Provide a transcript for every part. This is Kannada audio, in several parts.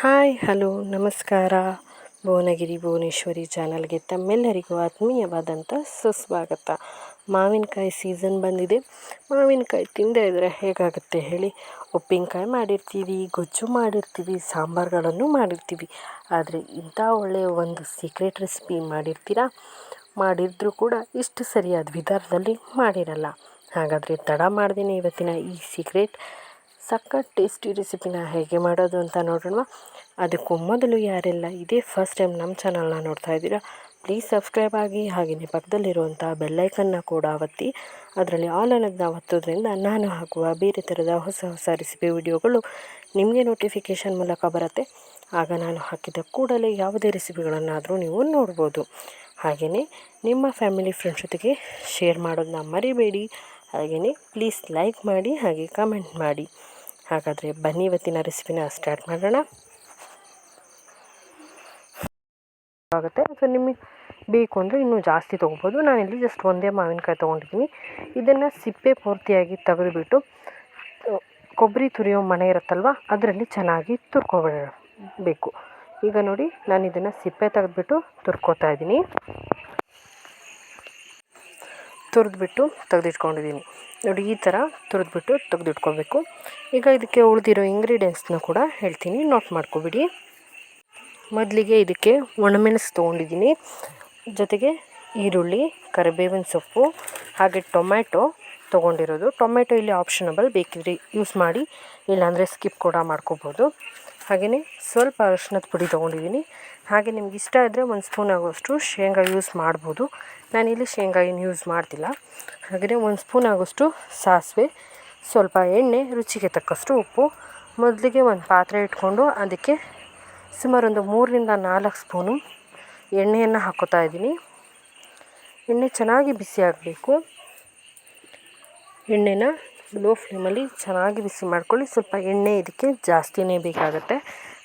ಹಾಯ್, ಹಲೋ, ನಮಸ್ಕಾರ. ಭುವನಗಿರಿ, ಭುವನೇಶ್ವರಿ ಚಾನಲ್ಗೆ ತಮ್ಮೆಲ್ಲರಿಗೂ ಆತ್ಮೀಯವಾದಂಥ ಸುಸ್ವಾಗತ. ಮಾವಿನಕಾಯಿ ಸೀಸನ್ ಬಂದಿದೆ. ಮಾವಿನಕಾಯಿ ತಿಂದೇ ಇದ್ದರೆ ಹೇಗಾಗುತ್ತೆ ಹೇಳಿ? ಉಪ್ಪಿನಕಾಯಿ ಮಾಡಿರ್ತೀವಿ, ಗೊಜ್ಜು ಮಾಡಿರ್ತೀವಿ, ಸಾಂಬಾರುಗಳನ್ನು ಮಾಡಿರ್ತೀವಿ. ಆದರೆ ಇಂಥ ಒಳ್ಳೆಯ ಒಂದು ಸೀಕ್ರೆಟ್ ರೆಸಿಪಿ ಮಾಡಿರ್ತೀರಾ? ಮಾಡಿದ್ರೂ ಕೂಡ ಇಷ್ಟು ಸರಿಯಾದ ವಿಧಾನದಲ್ಲಿ ಮಾಡಿರಲ್ಲ. ಹಾಗಾದರೆ ತಡ ಮಾಡ್ದೇನೆ ಇವತ್ತಿನ ಈ ಸೀಕ್ರೆಟ್ ಸಖತ್ ಟೇಸ್ಟಿ ರೆಸಿಪಿನ ಹೇಗೆ ಮಾಡೋದು ಅಂತ ನೋಡೋಣ ಅದಕ್ಕೂ ಮೊದಲು ಯಾರೆಲ್ಲ ಇದೇ ಫಸ್ಟ್ ಟೈಮ್ ನಮ್ಮ ಚಾನಲ್ನ ನೋಡ್ತಾ ಇದ್ದೀರಾ ಪ್ಲೀಸ್ ಸಬ್ಸ್ಕ್ರೈಬ್ ಆಗಿ ಹಾಗೆಯೇ ಪಕ್ಕದಲ್ಲಿರುವಂಥ ಬೆಲ್ಲೈಕನ್ನ ಕೂಡ ಒತ್ತಿ. ಅದರಲ್ಲಿ ಆಲ್ ಅನ್ನೋದನ್ನ ಒತ್ತೋದ್ರಿಂದ ನಾನು ಹಾಕುವ ಬೇರೆ ಥರದ ಹೊಸ ಹೊಸ ರೆಸಿಪಿ ವಿಡಿಯೋಗಳು ನಿಮಗೆ ನೋಟಿಫಿಕೇಷನ್ ಮೂಲಕ ಬರುತ್ತೆ. ಆಗ ನಾನು ಹಾಕಿದ ಕೂಡಲೇ ಯಾವುದೇ ರೆಸಿಪಿಗಳನ್ನಾದರೂ ನೀವು ನೋಡ್ಬೋದು. ಹಾಗೆಯೇ ನಿಮ್ಮ ಫ್ಯಾಮಿಲಿ ಫ್ರೆಂಡ್ಸ್ ಜೊತೆಗೆ ಶೇರ್ ಮಾಡೋದನ್ನ ಮರಿಬೇಡಿ. ಹಾಗೆಯೇ ಪ್ಲೀಸ್ ಲೈಕ್ ಮಾಡಿ ಹಾಗೆ ಕಮೆಂಟ್ ಮಾಡಿ. ಹಾಗಾದರೆ ಬನ್ನಿ ಇವತ್ತಿನ ರೆಸಿಪಿನ ಸ್ಟಾರ್ಟ್ ಮಾಡೋಣ. ಆಗುತ್ತೆ. ಸೊ, ನಿಮಗೆ ಬೇಕು ಅಂದರೆ ಇನ್ನೂ ಜಾಸ್ತಿ ತೊಗೋಬೋದು. ನಾನಿಲ್ಲಿ ಜಸ್ಟ್ ಒಂದೇ ಮಾವಿನಕಾಯಿ ತೊಗೊಂಡಿದ್ದೀನಿ. ಇದನ್ನು ಸಿಪ್ಪೆ ಪೂರ್ತಿಯಾಗಿ ತೆಗೆದುಬಿಟ್ಟು ಕೊಬ್ಬರಿ ತುರಿಯೋ ಮನೆ ಇರುತ್ತಲ್ವ, ಅದರಲ್ಲಿ ಚೆನ್ನಾಗಿ ತುರ್ಕೊಬೇಕು. ಈಗ ನೋಡಿ ನಾನು ಇದನ್ನು ಸಿಪ್ಪೆ ತೆಗೆದುಬಿಟ್ಟು ತುರ್ಕೋತಾ ಇದ್ದೀನಿ. ತುರಿದ್ಬಿಟ್ಟು ತೆಗೆದಿಟ್ಕೊಂಡಿದ್ದೀನಿ. ನೋಡಿ, ಈ ಥರ ತುರಿದ್ಬಿಟ್ಟು ತೆಗೆದಿಟ್ಕೋಬೇಕು. ಈಗ ಇದಕ್ಕೆ ಉಳಿದಿರೋ ಇಂಗ್ರೀಡಿಯೆಂಟ್ಸ್ನ ಕೂಡ ಹೇಳ್ತೀನಿ. ನೋಟ್ ಮಾಡ್ಕೊಬಿಡಿ. ಮೊದಲಿಗೆ ಇದಕ್ಕೆ ಒಣಮೆಣಸು ತೊಗೊಂಡಿದ್ದೀನಿ. ಜೊತೆಗೆ ಈರುಳ್ಳಿ, ಕರಿಬೇವಿನ ಸೊಪ್ಪು, ಹಾಗೆ ಟೊಮ್ಯಾಟೊ ತೊಗೊಂಡಿರೋದು. ಟೊಮೆಟೊ ಇಲ್ಲಿ ಆಪ್ಷನಬಲ್ ಬೇಕಿದ್ರೆ ಯೂಸ್ ಮಾಡಿ, ಇಲ್ಲಾಂದರೆ ಸ್ಕಿಪ್ ಕೂಡ ಮಾಡ್ಕೋಬೋದು. ಹಾಗೆಯೇ ಸ್ವಲ್ಪ ಅರಿಶಿಣದ ಪುಡಿ ತೊಗೊಂಡಿದ್ದೀನಿ. ಹಾಗೆ ನಿಮ್ಗೆ ಇಷ್ಟ ಇದ್ದರೆ ಒಂದು ಸ್ಪೂನ್ ಆಗೋಷ್ಟು ಶೇಂಗಾ ಯೂಸ್ ಮಾಡ್ಬೋದು. ನಾನಿಲ್ಲಿ ಶೇಂಗಾ ಏನು ಯೂಸ್ ಮಾಡ್ತಿಲ್ಲ. ಹಾಗೆಯೇ ಒಂದು ಸ್ಪೂನ್ ಆಗೋಷ್ಟು ಸಾಸಿವೆ, ಸ್ವಲ್ಪ ಎಣ್ಣೆ, ರುಚಿಗೆ ತಕ್ಕಷ್ಟು ಉಪ್ಪು. ಮೊದಲಿಗೆ ಒಂದು ಪಾತ್ರೆ ಇಟ್ಕೊಂಡು ಅದಕ್ಕೆ ಸುಮಾರು ಒಂದು ಮೂರರಿಂದ ನಾಲ್ಕು ಸ್ಪೂನು ಎಣ್ಣೆಯನ್ನು ಹಾಕೋತಾ ಇದ್ದೀನಿ. ಎಣ್ಣೆ ಚೆನ್ನಾಗಿ ಬಿಸಿ ಆಗಬೇಕು. ಎಣ್ಣೆನ ಲೋ ಫ್ಲೇಮಲ್ಲಿ ಚೆನ್ನಾಗಿ ಬಿಸಿ ಮಾಡ್ಕೊಳ್ಳಿ. ಸ್ವಲ್ಪ ಎಣ್ಣೆ ಇದಕ್ಕೆ ಜಾಸ್ತಿನೇ ಬೇಕಾಗುತ್ತೆ.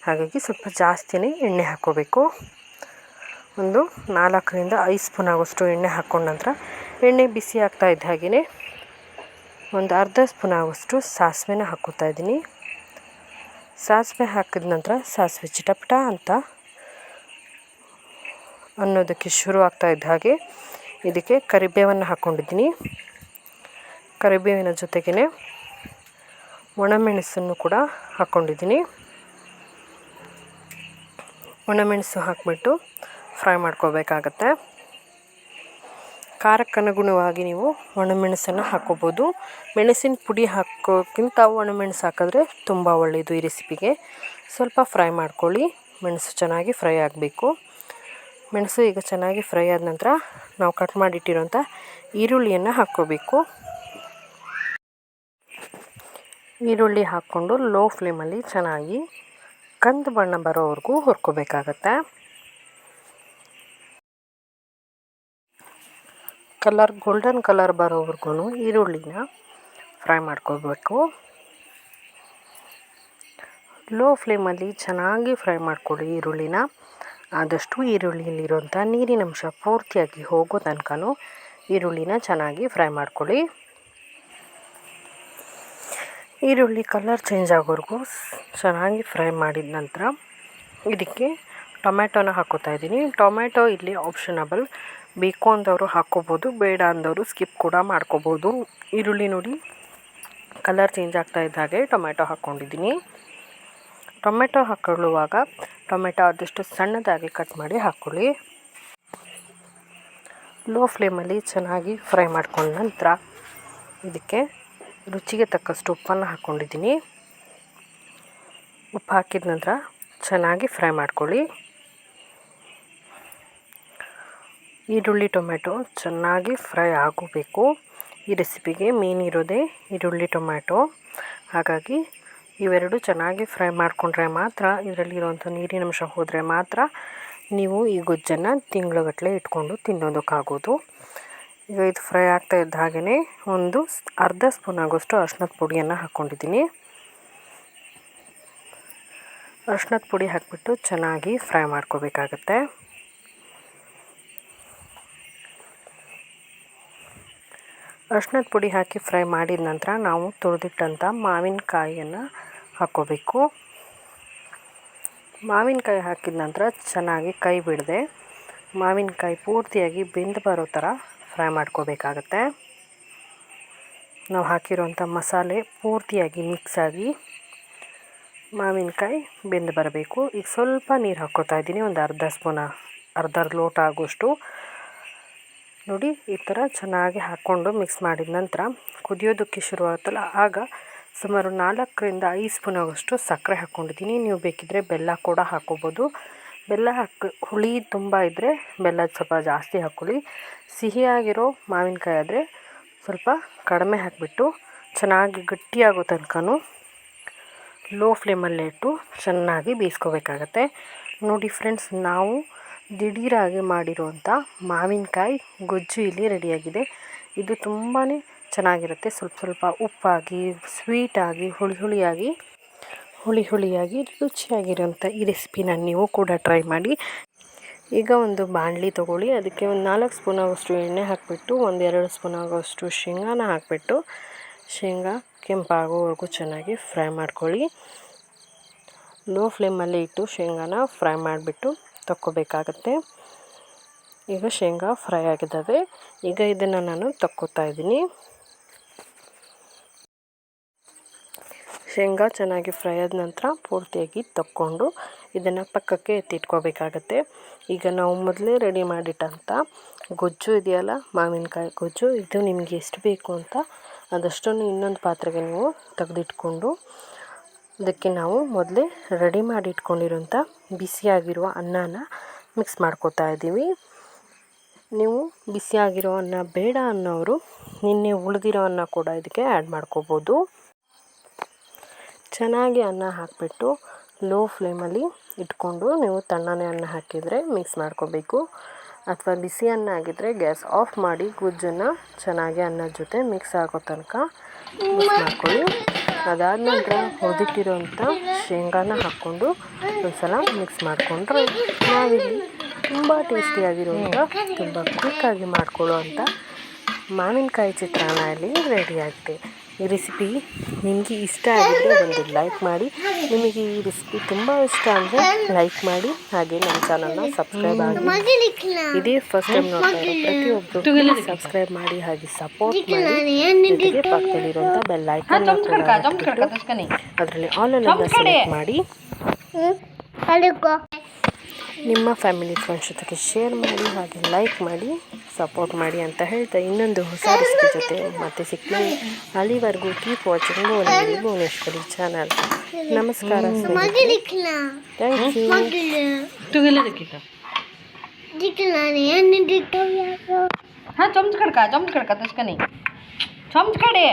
ಹಾಗಾಗಿ ಸ್ವಲ್ಪ ಜಾಸ್ತಿನೇ ಎಣ್ಣೆ ಹಾಕ್ಕೋಬೇಕು. ಒಂದು ನಾಲ್ಕರಿಂದ ಐದು ಸ್ಪೂನ್ ಆಗೋಷ್ಟು ಎಣ್ಣೆ ಹಾಕ್ಕೊಂಡ ನಂತರ ಎಣ್ಣೆ ಬಿಸಿ ಆಗ್ತಾ ಇದ್ದ ಹಾಗೆಯೇ ಒಂದು ಅರ್ಧ ಸ್ಪೂನ್ ಆಗೋಷ್ಟು ಸಾಸಿವೆನ ಹಾಕ್ಕೋತಾ ಇದ್ದೀನಿ. ಸಾಸಿವೆ ಹಾಕಿದ ನಂತರ ಸಾಸಿವೆ ಚಿಟಪಟ ಅಂತ ಅನ್ನೋದಕ್ಕೆ ಶುರು ಆಗ್ತಾ ಇದ್ದ ಹಾಗೆ ಇದಕ್ಕೆ ಕರಿಬೇವನ್ನು ಹಾಕ್ಕೊಂಡಿದ್ದೀನಿ. ಕರಿಬೇವಿನ ಜೊತೆಗೇ ಒಣಮೆಣಸನ್ನು ಕೂಡ ಹಾಕ್ಕೊಂಡಿದ್ದೀನಿ. ಒಣಮೆಣಸು ಹಾಕಿಬಿಟ್ಟು ಫ್ರೈ ಮಾಡ್ಕೋಬೇಕಾಗತ್ತೆ. ಖಾರಕ್ಕನುಗುಣವಾಗಿ ನೀವು ಒಣಮೆಣಸನ್ನು ಹಾಕ್ಕೋಬೋದು ಮೆಣಸಿನ ಪುಡಿ ಹಾಕೋಕ್ಕಿಂತ ಒಣಮೆಣಸು ಹಾಕಿದ್ರೆ ತುಂಬ ಒಳ್ಳೆಯದು ಈ ರೆಸಿಪಿಗೆ. ಸ್ವಲ್ಪ ಫ್ರೈ ಮಾಡ್ಕೊಳ್ಳಿ. ಮೆಣಸು ಚೆನ್ನಾಗಿ ಫ್ರೈ ಆಗಬೇಕು. ಮೆಣಸು ಈಗ ಚೆನ್ನಾಗಿ ಫ್ರೈ ಆದ ನಂತರ ನಾವು ಕಟ್ ಮಾಡಿಟ್ಟಿರೋಂಥ ಈರುಳ್ಳಿಯನ್ನು ಹಾಕ್ಕೋಬೇಕು. ಈರುಳ್ಳಿ ಹಾಕ್ಕೊಂಡು ಲೋ ಫ್ಲೇಮಲ್ಲಿ ಚೆನ್ನಾಗಿ ಕಂದು ಬಣ್ಣ ಬರೋವರೆಗೂ ಹುರ್ಕೋಬೇಕಾಗತ್ತೆ. ಕಲರ್ ಗೋಲ್ಡನ್ ಕಲರ್ ಬರೋವರೆಗೂ ಈರುಳ್ಳಿನ ಫ್ರೈ ಮಾಡ್ಕೋಬೇಕು. ಲೋ ಫ್ಲೇಮಲ್ಲಿ ಚೆನ್ನಾಗಿ ಫ್ರೈ ಮಾಡ್ಕೊಳ್ಳಿ ಈರುಳ್ಳಿನ. ಆದಷ್ಟು ಈರುಳ್ಳಿಯಲ್ಲಿರುವಂಥ ನೀರಿನಂಶ ಪೂರ್ತಿಯಾಗಿ ಹೋಗೋ ತನಕನೂ ಈರುಳ್ಳಿನ ಚೆನ್ನಾಗಿ ಫ್ರೈ ಮಾಡ್ಕೊಳ್ಳಿ ಈರುಳ್ಳಿ ಕಲರ್ ಚೇಂಜ್ ಆಗೋವರೆಗೂ ಚೆನ್ನಾಗಿ ಫ್ರೈ ಮಾಡಿದ ನಂತರ ಇದಕ್ಕೆ ಟೊಮ್ಯಾಟೋನ ಹಾಕೋತಾ ಇದ್ದೀನಿ. ಟೊಮ್ಯಾಟೊ ಇಲ್ಲಿ ಆಪ್ಷನಬಲ್ ಬೇಕು ಅಂದವರು ಹಾಕ್ಕೋಬೋದು ಬೇಡ ಅಂದವರು ಸ್ಕಿಪ್ ಕೂಡ ಮಾಡ್ಕೋಬೋದು. ಈರುಳ್ಳಿ ನೋಡಿ ಕಲರ್ ಚೇಂಜ್ ಆಗ್ತಾ ಇದ್ದ ಹಾಗೆ ಟೊಮ್ಯಾಟೊ ಹಾಕ್ಕೊಂಡಿದ್ದೀನಿ ಟೊಮೆಟೊ ಹಾಕೊಳ್ಳುವಾಗ ಟೊಮೆಟೊ ಆದಷ್ಟು ಸಣ್ಣದಾಗಿ ಕಟ್ ಮಾಡಿ ಹಾಕ್ಕೊಳ್ಳಿ ಲೋ ಫ್ಲೇಮಲ್ಲಿ ಚೆನ್ನಾಗಿ ಫ್ರೈ ಮಾಡ್ಕೊಂಡ ನಂತರ ಇದಕ್ಕೆ ರುಚಿಗೆ ತಕ್ಕಷ್ಟು ಉಪ್ಪನ್ನು ಹಾಕ್ಕೊಂಡಿದ್ದೀನಿ. ಉಪ್ಪು ಹಾಕಿದ ನಂತರ ಚೆನ್ನಾಗಿ ಫ್ರೈ ಮಾಡ್ಕೊಳ್ಳಿ. ಈರುಳ್ಳಿ ಟೊಮೆಟೊ ಚೆನ್ನಾಗಿ ಫ್ರೈ ಆಗಬೇಕು. ಈ ರೆಸಿಪಿಗೆ ಮೇನ್ ಇರೋದೇ ಈರುಳ್ಳಿ, ಟೊಮ್ಯಾಟೊ. ಹಾಗಾಗಿ ಇವೆರಡು ಚೆನ್ನಾಗಿ ಫ್ರೈ ಮಾಡಿಕೊಂಡ್ರೆ ಮಾತ್ರ ಇದರಲ್ಲಿರುವಂಥ ನೀರಿನಂಶ ಹೋದರೆ ಮಾತ್ರ ನೀವು ಈ ಗೊಜ್ಜನ್ನು ತಿಂಗಳುಗಟ್ಟಲೆ ಇಟ್ಕೊಂಡು ತಿನ್ನೋದಕ್ಕಾಗೋದು. ಈಗ ಇದು ಫ್ರೈ ಆಗ್ತಾ ಇದ್ದ ಹಾಗೆಯೇ ಒಂದು ಅರ್ಧ ಸ್ಪೂನ್ ಆಗೋಷ್ಟು ಅರ್ಶಿನದ ಪುಡಿಯನ್ನು ಹಾಕ್ಕೊಂಡಿದ್ದೀನಿ. ಅರ್ಶಿನದ ಪುಡಿ ಹಾಕಿಬಿಟ್ಟು ಚೆನ್ನಾಗಿ ಫ್ರೈ ಮಾಡ್ಕೋಬೇಕಾಗತ್ತೆ. ಅರ್ಶಿನದ ಪುಡಿ ಹಾಕಿ ಫ್ರೈ ಮಾಡಿದ ನಂತರ ನಾವು ತುರಿದಿಟ್ಟಂಥ ಮಾವಿನಕಾಯಿಯನ್ನು ಹಾಕ್ಕೋಬೇಕು. ಮಾವಿನಕಾಯಿ ಹಾಕಿದ ನಂತರ ಚೆನ್ನಾಗಿ ಕೈ ಬಿಡದೆ. ಮಾವಿನಕಾಯಿ ಪೂರ್ತಿಯಾಗಿ ಬೆಂದು ಬರೋ ಥರ ಫ್ರೈ ಮಾಡ್ಕೋಬೇಕಾಗತ್ತೆ. ನಾವು ಹಾಕಿರೋಂಥ ಮಸಾಲೆ ಪೂರ್ತಿಯಾಗಿ ಮಿಕ್ಸ್ ಆಗಿ ಮಾವಿನಕಾಯಿ ಬೆಂದು ಬರಬೇಕು. ಈಗ ಸ್ವಲ್ಪ ನೀರು ಹಾಕ್ಕೋತಾ ಇದ್ದೀನಿ, ಒಂದು ಅರ್ಧ ಸ್ಪೂನ ಅರ್ಧ ಲೋಟ ಆಗೋಷ್ಟು. ನೋಡಿ, ಈ ಥರ ಚೆನ್ನಾಗಿ ಹಾಕ್ಕೊಂಡು ಮಿಕ್ಸ್ ಮಾಡಿದ ನಂತರ ಕುದಿಯೋದಕ್ಕೆ ಶುರುವಾಗುತ್ತಲ್ಲ ಆಗ ಸುಮಾರು ನಾಲ್ಕರಿಂದ ಐದು ಸ್ಪೂನ್ ಆಗೋಷ್ಟು ಸಕ್ಕರೆ ಹಾಕ್ಕೊಂಡಿದ್ದೀನಿ ನೀವು ಬೇಕಿದ್ದರೆ ಬೆಲ್ಲ ಕೂಡ ಹಾಕ್ಕೋಬೋದು ಬೆಲ್ಲ ಹಾಕಿ, ಹುಳಿ ತುಂಬ ಇದ್ದರೆ ಬೆಲ್ಲ ಸ್ವಲ್ಪ ಜಾಸ್ತಿ ಹಾಕ್ಕೊಳ್ಳಿ ಸಿಹಿಯಾಗಿರೋ ಮಾವಿನಕಾಯಿ ಆದರೆ ಸ್ವಲ್ಪ ಕಡಿಮೆ ಹಾಕಿಬಿಟ್ಟು ಚೆನ್ನಾಗಿ ಗಟ್ಟಿಯಾಗೋ ತನಕನೂ ಲೋ ಫ್ಲೇಮಲ್ಲೇ ಇಟ್ಟು ಚೆನ್ನಾಗಿ ಬೇಯಿಸ್ಕೋಬೇಕಾಗತ್ತೆ. ನೋಡಿ ಫ್ರೆಂಡ್ಸ್, ನಾವು ದಿಢೀರಾಗಿ ಮಾಡಿರುವಂಥ ಮಾವಿನಕಾಯಿ ಗೊಜ್ಜು ಇಲ್ಲಿ ರೆಡಿಯಾಗಿದೆ. ಇದು ತುಂಬಾ ಚೆನ್ನಾಗಿರುತ್ತೆ. ಸ್ವಲ್ಪ ಸ್ವಲ್ಪ ಉಪ್ಪಾಗಿ, ಸ್ವೀಟಾಗಿ, ಹುಳಿ ಹುಳಿಯಾಗಿ ಹುಳಿ ಹುಳಿಯಾಗಿ ರುಚಿಯಾಗಿರುವಂಥ ಈ ರೆಸಿಪಿನ ನೀವು ಕೂಡ ಟ್ರೈ ಮಾಡಿ. ಈಗ ಒಂದು ಬಾಣಲಿ ತೊಗೊಳ್ಳಿ. ಅದಕ್ಕೆ ಒಂದು ನಾಲ್ಕು ಸ್ಪೂನ್ ಆಗೋಷ್ಟು ಎಣ್ಣೆ ಹಾಕಿಬಿಟ್ಟು, ಒಂದು ಎರಡು ಸ್ಪೂನ್ ಆಗೋಷ್ಟು ಶೇಂಗಾನ ಹಾಕಿಬಿಟ್ಟು, ಶೇಂಗಾ ಕೆಂಪಾಗೋವರೆಗೂ ಚೆನ್ನಾಗಿ ಫ್ರೈ ಮಾಡ್ಕೊಳ್ಳಿ. ಲೋ ಫ್ಲೇಮಲ್ಲಿ ಇಟ್ಟು ಶೇಂಗಾನ ಫ್ರೈ ಮಾಡಿಬಿಟ್ಟು ತಕ್ಕೋಬೇಕಾಗತ್ತೆ. ಈಗ ಶೇಂಗಾ ಫ್ರೈ ಆಗಿದ್ದಾವೆ. ಈಗ ಇದನ್ನು ನಾನು ತಕ್ಕೋತಾ ಇದ್ದೀನಿ. ಶೇಂಗಾ ಚೆನ್ನಾಗಿ ಫ್ರೈ ಆದ ನಂತರ ಪೂರ್ತಿಯಾಗಿ ತಕ್ಕೊಂಡು ಇದನ್ನು ಪಕ್ಕಕ್ಕೆ ಎತ್ತಿಟ್ಕೋಬೇಕಾಗತ್ತೆ. ಈಗ ನಾವು ಮೊದಲೇ ರೆಡಿ ಮಾಡಿಟ್ಟಂಥ ಗೊಜ್ಜು ಇದೆಯಲ್ಲ, ಮಾವಿನಕಾಯಿ ಗೊಜ್ಜು, ಇದು ನಿಮಗೆ ಎಷ್ಟು ಬೇಕು ಅಂತ ಅದಷ್ಟನ್ನು ಇನ್ನೊಂದು ಪಾತ್ರೆಗೆ ನೀವು ತೆಗೆದಿಟ್ಕೊಂಡು ಅದಕ್ಕೆ ನಾವು ಮೊದಲೇ ರೆಡಿ ಮಾಡಿ ಇಟ್ಕೊಂಡಿರೋಂಥ ಬಿಸಿಯಾಗಿರುವ ಅನ್ನನ ಮಿಕ್ಸ್ ಮಾಡ್ಕೋತಾ ಇದ್ದೀವಿ. ನೀವು ಬಿಸಿಯಾಗಿರೋ ಅನ್ನ ಬೇಡ ಅನ್ನೋರು, ನಿನ್ನೆ ಉಳಿದಿರೋ ಅನ್ನ ಕೂಡ ಇದಕ್ಕೆ ಆ್ಯಡ್ ಮಾಡ್ಕೋಬೋದು. ಚೆನ್ನಾಗಿ ಅನ್ನ ಹಾಕಿಬಿಟ್ಟು ಲೋ ಫ್ಲೇಮಲ್ಲಿ ಇಟ್ಕೊಂಡು ನೀವು ತಣ್ಣನೆ ಅನ್ನ ಹಾಕಿದರೆ ಮಿಕ್ಸ್ ಮಾಡ್ಕೋಬೇಕು. ಅಥವಾ ಬಿಸಿ ಅನ್ನ ಆಗಿದ್ದರೆ ಗ್ಯಾಸ್ ಆಫ್ ಮಾಡಿ ಗುಜ್ಜನ್ನು ಚೆನ್ನಾಗಿ ಅನ್ನದ ಜೊತೆ ಮಿಕ್ಸ್ ಆಗೋ ತನಕ ಮಿಕ್ಸ್ ಮಾಡ್ಕೊಳ್ಳಿ. ಅದಾದ ನಂತರ ಹುರಿದಿಟ್ಟಿರೋಂಥ ಶೇಂಗಾನ ಹಾಕ್ಕೊಂಡು ಒಂದು ಸಲ ಮಿಕ್ಸ್ ಮಾಡಿಕೊಂಡ್ರೆ ನಾವಿಲ್ಲಿ ತುಂಬ ಟೇಸ್ಟಿಯಾಗಿರುವಂಥ, ತುಂಬ ಕ್ವಿಕ್ಕಾಗಿ ಮಾಡ್ಕೊಳ್ಳೋ ಅಂಥ ಮಾವಿನಕಾಯಿ ಚಿತ್ರಾನ್ನ ಇಲ್ಲಿ ರೆಡಿಯಾಗಿದೆ ಈ ರೆಸಿಪಿ ನಿಮಗೆ ಇಷ್ಟ ಆಗಿದ್ದರೆ ಒಂದು ಲೈಕ್ ಮಾಡಿ. ನಿಮಗೆ ಈ ರೆಸಿಪಿ ತುಂಬ ಇಷ್ಟ ಅಂದರೆ ಲೈಕ್ ಮಾಡಿ. ಹಾಗೆ ನಮ್ಮ ಚಾನಲ್ನ ಸಬ್ಸ್ಕ್ರೈಬ್ ಆಗಿ. ಇದೇ ಫಸ್ಟ್ ಟೈಮ್ ನೋಡ್ತಾ ಇರೋ ಪ್ರತಿಯೊಬ್ಬರು ಸಬ್ಸ್ಕ್ರೈಬ್ ಮಾಡಿ ಹಾಗೆ ಸಪೋರ್ಟ್ ಮಾಡಿ. ಜೊತೆಗೆ ಪಕ್ಕದಲ್ಲಿರುವಂಥ ಬೆಲ್ ಐಕನ್ ಅದರಲ್ಲಿ ಆಲ್ ಸೆಲೆಕ್ಟ್ ಮಾಡಿ. ನಿಮ್ಮ ಫ್ಯಾಮಿಲಿ ಫ್ರೆಂಡ್ಸ್ ಜೊತೆಗೆ ಶೇರ್ ಮಾಡಿ ಹಾಗೆ ಲೈಕ್ ಮಾಡಿ ಸಪೋರ್ಟ್ ಮಾಡಿ ಅಂತ ಹೇಳ್ತಾ ಇನ್ನೊಂದು ಹೊಸ ರೆಸಿಪಿ ಜೊತೆ ಮತ್ತೆ ಸಿಗ್ತೀನಿ ಅಲ್ಲಿವರೆಗೂ keep watching Bhuvanagiri Bhuvaneshwari channel ನಮಸ್ಕಾರ ಥ್ಯಾಂಕ್ ಯು तुगेला देखी का हाँ चमच खड़का चमच खड़का तसका नहीं चमच खड़े